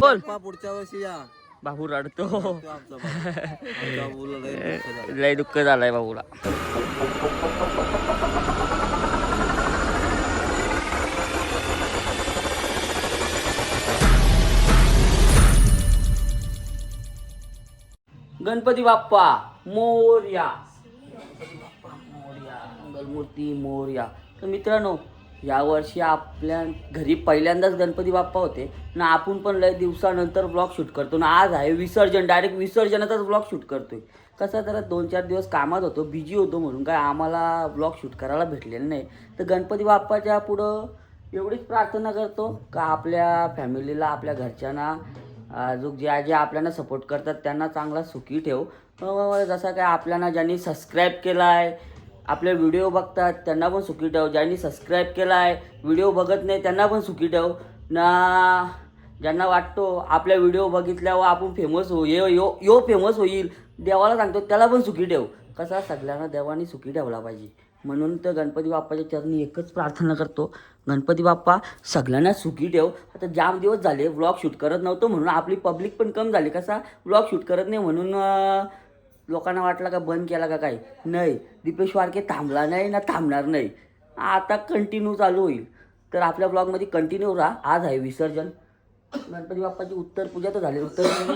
बोल. पुढच्या वर्षी या बाबू रडतो. लय दुःख झालं. लय दुःख झालंय बाबूला गणपती बाप्पा मोर्या मोर्या. मंगलमूर्ती मोर्या. तर मित्रांनो यावर्षी आपल्या घरी पहिल्यांदाच गणपती बाप्पा होते ना आपण पण लय दिवसानंतर ब्लॉग शूट करतो ना आज आहे विसर्जन डायरेक्ट विसर्जनाचाच ब्लॉग शूट करतोय. कसं तर दोन चार दिवस कामात होतो बिजी होतो म्हणून काय आम्हाला ब्लॉग शूट करायला भेटलेलं नाही. तर गणपती बाप्पाच्या पुढं एवढीच प्रार्थना करतो का आपल्या फॅमिलीला आपल्या घरच्यांना अजून ज्या ज्या आपल्याला सपोर्ट करतात त्यांना चांगला सुखी ठेव. जसा जसं काय आपल्याला ज्यांनी सबस्क्राईब केला आहे आपले व्हिडिओ बघतात त्यांना पण सुखी ठेव. ज्यांनी सबस्क्राईब केला आहे व्हिडिओ बघत नाही त्यांना पण सुखी ठेव. ना ज्यांना वाटतो आपल्या व्हिडिओ बघितल्यावर आपण फेमस होऊ यो यो यो फेमस होईल देवाला सांगतो त्याला पण सुखी ठेव. कसा सगळ्यांना देवाने सुखी ठेवला पाहिजे. म्हणून तर गणपती बाप्पाच्या चरणी एकच प्रार्थना करतो. गणपती बाप्पा सगळ्यांना सुखी ठेव. आता जाम दिवस झाले व्लॉग शूट करत नव्हतो म्हणून आपली पब्लिक पण कम झाली. कसा? व्लॉग शूट करत नाही म्हणून लोकांना वाटलं का बंद केला का काय? नाही. दीपेश वारके थांबला नाही ना थांबणार नाही. आता कंटिन्यू चालू होईल. तर आपल्या ब्लॉगमध्ये कंटिन्यू राहा. आज आहे विसर्जन. गणपती बाप्पाची उत्तर पूजा तर झाली उत्तर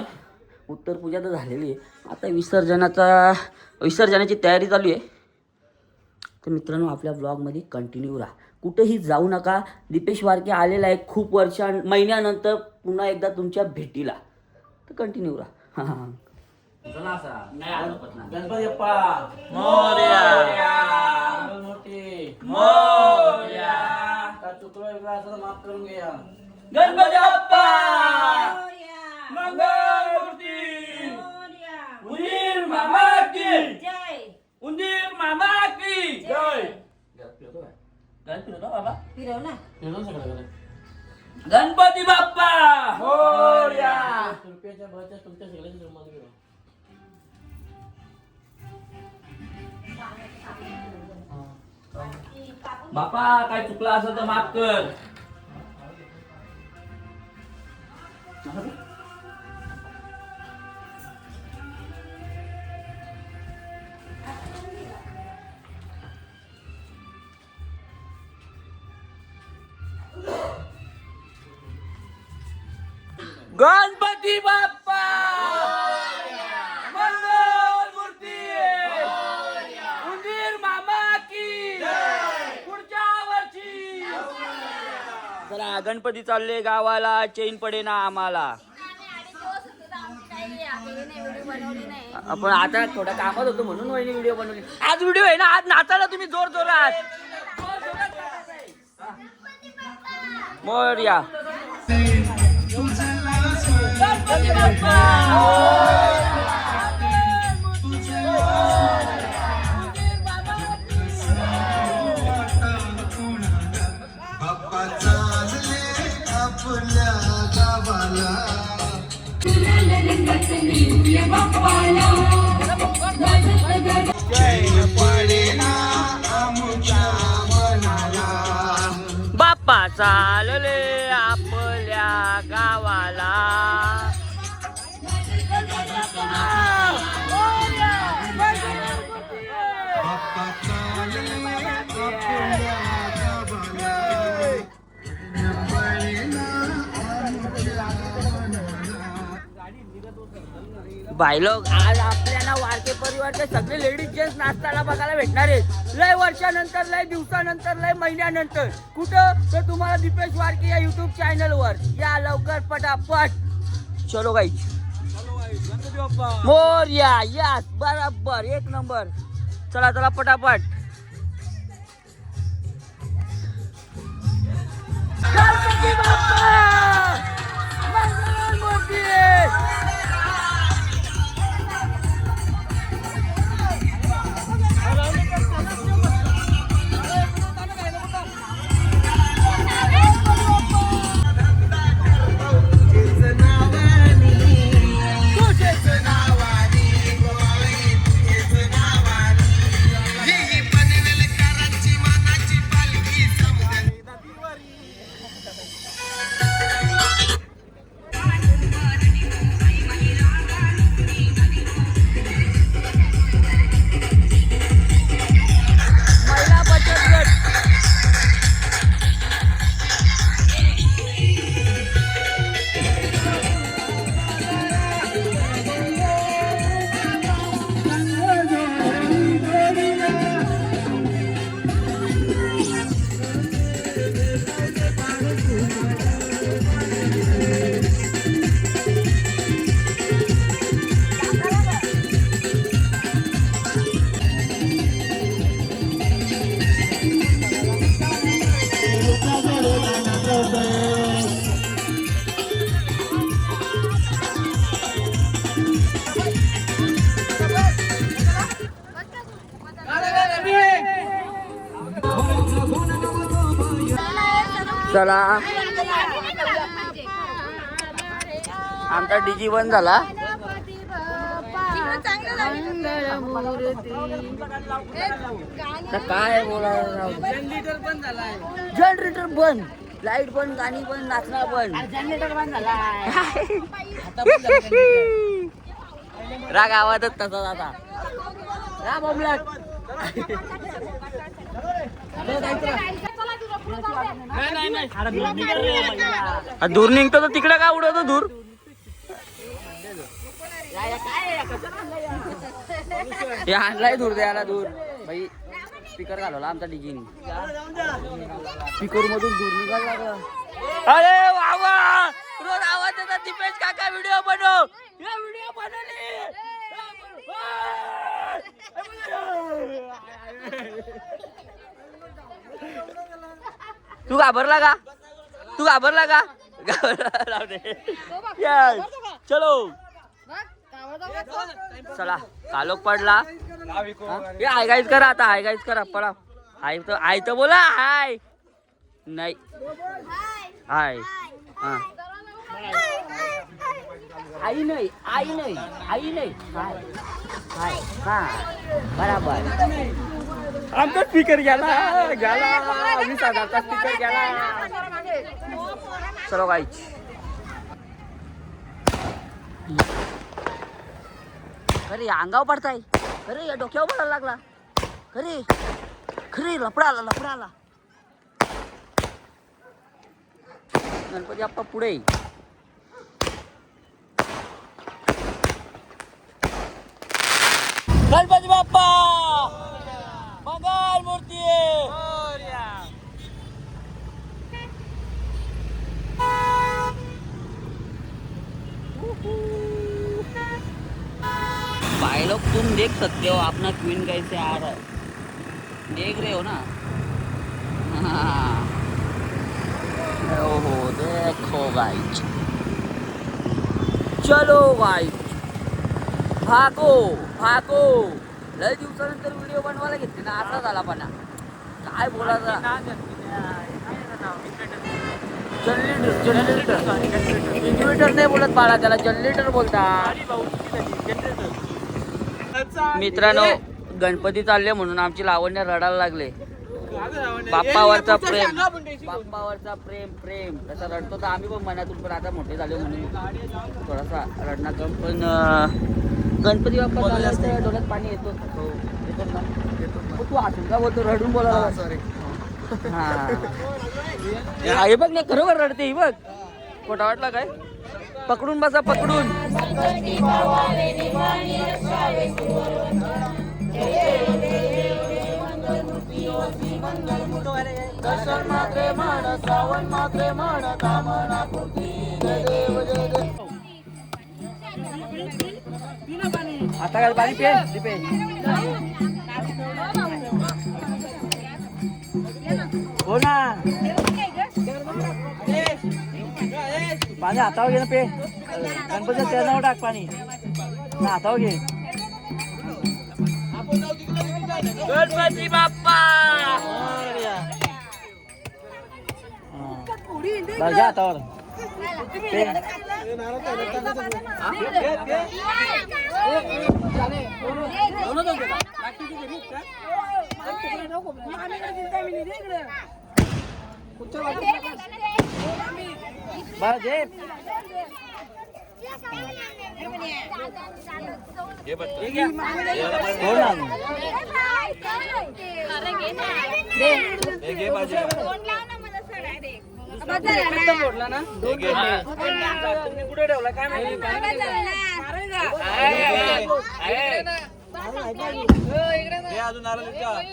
उत्तर पूजा तर झालेली आहे. आता विसर्जनाचा विसर्जनाची तयारी चालू आहे. तर मित्रांनो आपल्या ब्लॉगमध्ये कंटिन्यू राहा. कुठेही जाऊ नका. दीपेश वारके आलेला आहे खूप वर्षां महिन्यानंतर पुन्हा एकदा तुमच्या भेटीला. तर कंटिन्यू राहा. हां हां नाही आटोपत ना. गणपती बाप्पा मोठी का चुकलं वेगळं असं तर माफ करून घ्या गणपती बाप्पा मंगलमूर्ती उंदीर मामा की उंदीर मामा की जय गणपती बाप्पा मोरया रुपयाच्या बळच्या तुमच्या सगळ्यांच्या बापा काय चुकलं असं तर माफ कर. जरा गणपती चालले गावाला चेन पडे ना आम्हाला. आपण आता थोडा कामात होतो म्हणून वहिनी व्हिडिओ बनवली. आज व्हिडिओ आहे ना आज नाचायला तुम्ही जोर जोरात. मोर्या. बाप्पा चालले आपल्या गावाला. बायलोग आज आपल्याला वारके परिवारचे सगळे लेडीज जेंट्स नाचताना बघायला भेटणार आहेत. लय वर्षानंतर लय दिवसानंतर लय महिन्यानंतर. कुठं? तर तुम्हाला दीपेश वारके या युट्यूब चॅनलवर या लवकर पटापट. चलो गाई मोर्या. यस बराबर. एक नंबर चला चला पटापट. चला आमचा डीजी बंद झाला. काय बोलायला जनरेटर बंद. लाइट बंद गाणी बंद नाचणं बंद. जनरेटर बंद झाला राग आवाजच तसा आता. रा बॉम्बलट दूर निघतो तर तिकडे काय उडवतो दूर हे आणलाय दूर द्यायला दूर भाई स्पीकर घालवला आमचा डिजीनी स्पीकर मधून दूर निघायला लागला. अरे वा वा रोज आवाज येतात दीपेश काका व्हिडिओ बनव. या व्हिडिओ बनवली. तू घाबरला का? तू घाबरला का? घाबरला. चलो. चला. कालोख पडला. हा? हे हाय गाईज करा आता हाय गाईज करा पडा हाय तर हाय तर बोला हाय. नाही. हाय. हा. आई नाही आई नाही आई नाही. हाय. हाय. हा. बराबर. आमचा स्पीकर गेला. गेला. वीस हजारचा स्पीकर गेला. चलो गाईच अरे अंगावर पडताय. अरे या डोक्यावर पडायला लागला. अरे खरे लपडा आला लपडा आला गणपती बाप्पा पुढे. गणपती बाप्पा मंगल मूर्ती भाई लोग तुम देख सकते हो अपना क्वीन कैसे आ रहा है। देख रहे हो ना? हाँ। ओहो देखो गाइज चलो गाइज भागो भागो। लय दिवसानंतर व्हिडिओ बनवायला घेतले ना असा झाला पण. काय बोलायचा जनरेटर जनरेटर इन्व्हर्टर नाही बोलत बाळा त्याला जनरेटर बोलतात. मित्रांनो गणपती चालले म्हणून आमची लावण्य रडायला लागले. बाप्पावरचा प्रेम. बाप्पावरचा प्रेम प्रेम. तसा रडतो तर आम्ही पण मनातून पण आता मोठे झाले म्हणून. थोडासा रडणार कम पण गणपती बाप्पा चालला तर डोळ्यात पाणी येतो. हो, येतो ना. मग तू हसून का बोलतो? रडून बोला. सॉरी हा हे बघ ना खरोखर रडते ही बघ. खोटा वाटला काय? पकडून बसा पकडून. आता काय पाणी पे दीपे. हो ना. पाणी हातावर घे ना पे गणपतीच्या चरणावर टाक पाणी ना हातावर घे गणपती बाप्पा घ्या हातावर पे बरं घे हो ना कुठे ठेवला काय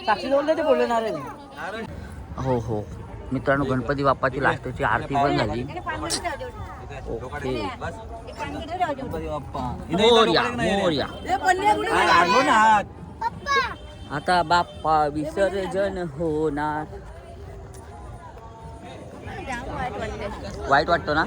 साक्षी हो हो. मित्रांनो गणपती बाप्पाची लास्टची आरती पण झाली. ओके. मोर्या मोर्या. आता बाप्पा विसर्जन होणार. वाईट वाटतो ना?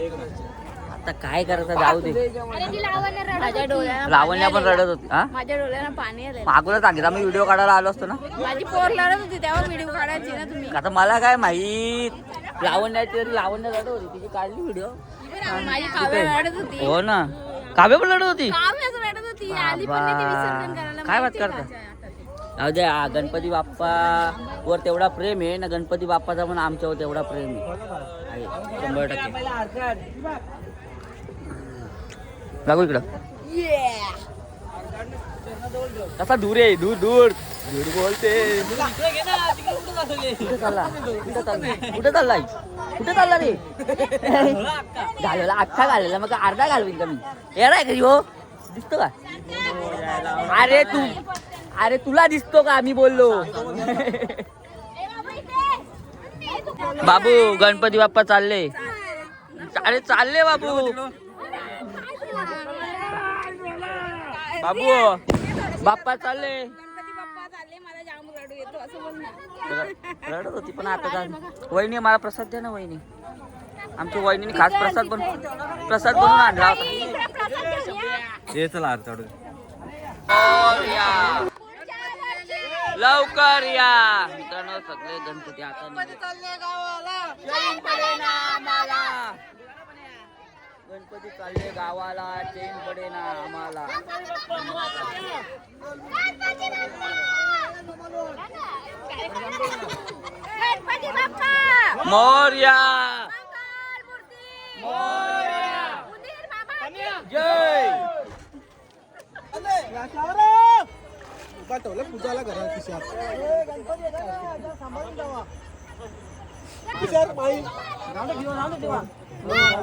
आता काय करायचं जाऊ दे. माझ्या डोळ्याला लावण्या पण रडत होती हा? माझ्या डोळ्याला पाणी आलं मागूला सांगितलं आम्ही व्हिडिओ काढायला आलो असतो ना? माझी पोर लढत होती तेव्हा व्हिडिओ काढायची ना तुम्ही. आता मला काय माहीत? लावण्याची लावण्य रडत होती तिची काढली व्हिडिओ? माझी काव्य रडत होती. हो ना. काव्य पण रडत होती? काव्यच रडत होती. आली पण नाही ती विसर्जन करायला. काय बात माहिती करता? हातात. जाऊ गणपती बाप्पा वर तेवढा प्रेम आहे ना गणपती बाप्पाचा पण आमच्यावर तेवढा प्रेम आहे. आहे, शंभर टक्के. लागू इकडं. कसा दूर आहे? दूर दूर. दूर बोलते. कुठे चालला? कुठे चालला? कुठे चाललाय कुठे चालला रे? घालवला अख्खा घालवला. मग अर्धा घालवीन का मी? येणार आहे घरी हो. दिसतो का? अरे तू अरे तुला दिसतो का? आम्ही बोललो. बाबू गणपती बाप्पा चालले. अरे चालले बाबू. बाबू बाप्पा चालले. गणपती बाप्पा चालले मला जाम रडू येतो असं बोल ना र- रडत होती पण आता वहिनी मला प्रसाद द्या ना वहिनी. आमच्या वहिनीने खास प्रसाद बन प्रसाद बनवून आणला होता. ये चला लवकर या. मित्रांनो सगळे गणपती आता गणपती चालले गावाला चैन पडेना आम्हाला. गणपती बाप्पा मोर्या मंगल मूर्ती मोर्या उंदीर बाबा की जय पूजाला घरा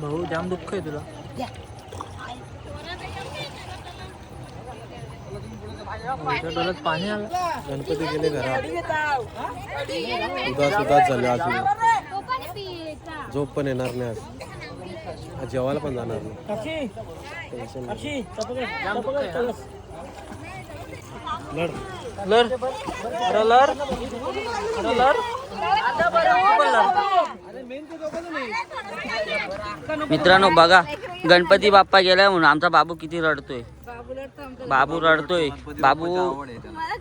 भाऊ जाम दुःख आहे तुला. डोळ्यात पाणी आलं. गणपती गेले घरा उदास उदास झाले अजून झोप पण येणार नाही आज. आज जेवायला पण जाणार नाही. लढ. लर अरे लर अरे लर मित्रांनो बघा गणपती बाप्पा गेलाय म्हणून आमचा बाबू किती रडतोय. बाबू रडतोय. बाबू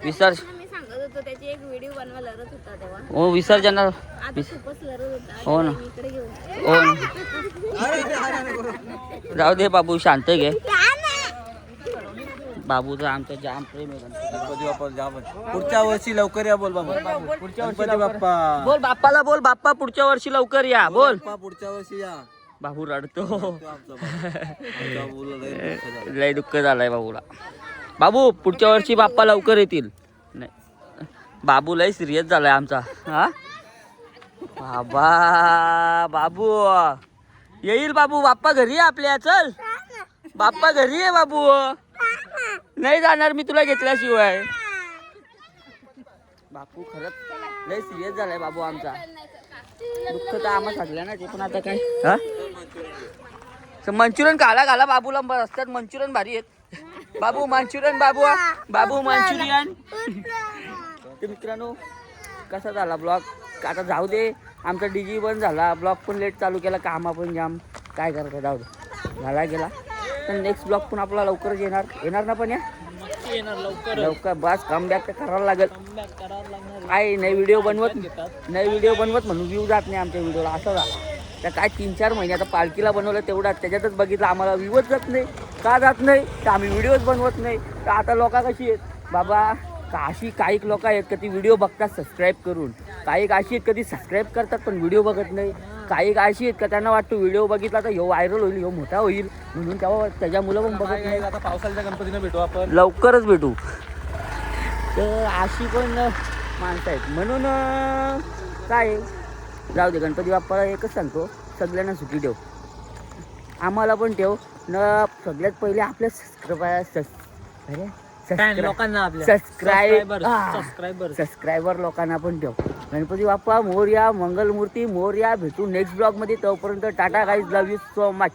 विसर्ज हो विसर्जन हो ना. हो जाऊ दे बाबू शांत घे. बाबूचं आमचं जाम प्रेम आहे. गणपती. बाप्पा जाम. पुढच्या वर्षी लवकर या बोल बाबा. पुढच्या वर्षी बाप्पा बोल बाप्पाला बोल बाप्पा पुढच्या वर्षी लवकर या बोल बाप्पा पुढच्या वर्षी या. बाबू रडतो. लय दुःख झालं. लय दुःख झालंय बाबूला. बाबू पुढच्या वर्षी बाप्पा लवकर येतील. नाही. बाबू लय सिरियस झालाय आमचा. हा? बाबा बाबू. येईल बाबू बाप्पा घरी आहे आपल्या चल. बाप्पा घरी आहे बाबू. नाही जाणार मी तुला घेतल्याशिवाय. बापू खरंच लय सिरियस झालाय बाबू आमचा. दुःख तर आम्हा सगळ्यांना ते पण आता काय? हा? मंचुरियन घाला घाला बाबूला रस्त्यात मंचुरियन भारी आहेत. Babu Manchurian Babu Babu Manchurian. तर मित्रांनो कसा झाला ब्लॉग? आता जाऊ दे आमचा डीजी पण झाला ब्लॉग पण लेट चालू केला कामा पण जाम. काय करायचं जाऊ दे. झाला गेला. तर नेक्स्ट ब्लॉग पण आपला लवकरच येणार. येणार ना पण या? लवकर. बस कम बॅक तर करावं लागेल. काय नाही व्हिडिओ बनवत नाही व्हिडिओ बनवत म्हणून व्ह्यू जात नाही आमच्या व्हिडिओला असं झालं. त्या काय तीन चार महिने आता पालखीला बनवलं तेवढा. त्याच्यातच बघितलं आम्हाला व्ह्यूच जात नाही. का जात नाही? तर आम्ही व्हिडिओज बनवत नाही. तर आता लोका कशी आहेत? बाबा का अशी काही लोक आहेत का ती व्हिडिओ बघतात सबस्क्राईब करून. काही अशी आहेत कधी सबस्क्राईब करतात पण व्हिडिओ बघत नाही. काही अशी आहेत का? त्यांना वाटतं व्हिडिओ बघितला तर ह्यो व्हायरल होईल ह्यो मोठा होईल. म्हणून तेव्हा त्याच्या मुलं पण बघत नाही. आता पावसाळ्याच्या गणपतीनं भेटू आपण. लवकरच भेटू. तर अशी पण माणसं आहेत. म्हणून काय? जाऊ दे गणपती बाप्पाला एकच सांगतो. सगळ्यांना सुखी ठेव. आम्हाला पण ठेव. न सगळ्यात पहिले आपल्या सबस्क्राईबर अरे लोकांना आपल्या. सबस्क्राईब सबस्क्रायबर सबस्क्रायबर लोकांना पण ठेव. गणपती बाप्पा मोर्या मंगलमूर्ती मोर्या भेटू नेक्स्ट ब्लॉगमध्ये तोपर्यंत tata guys love you so much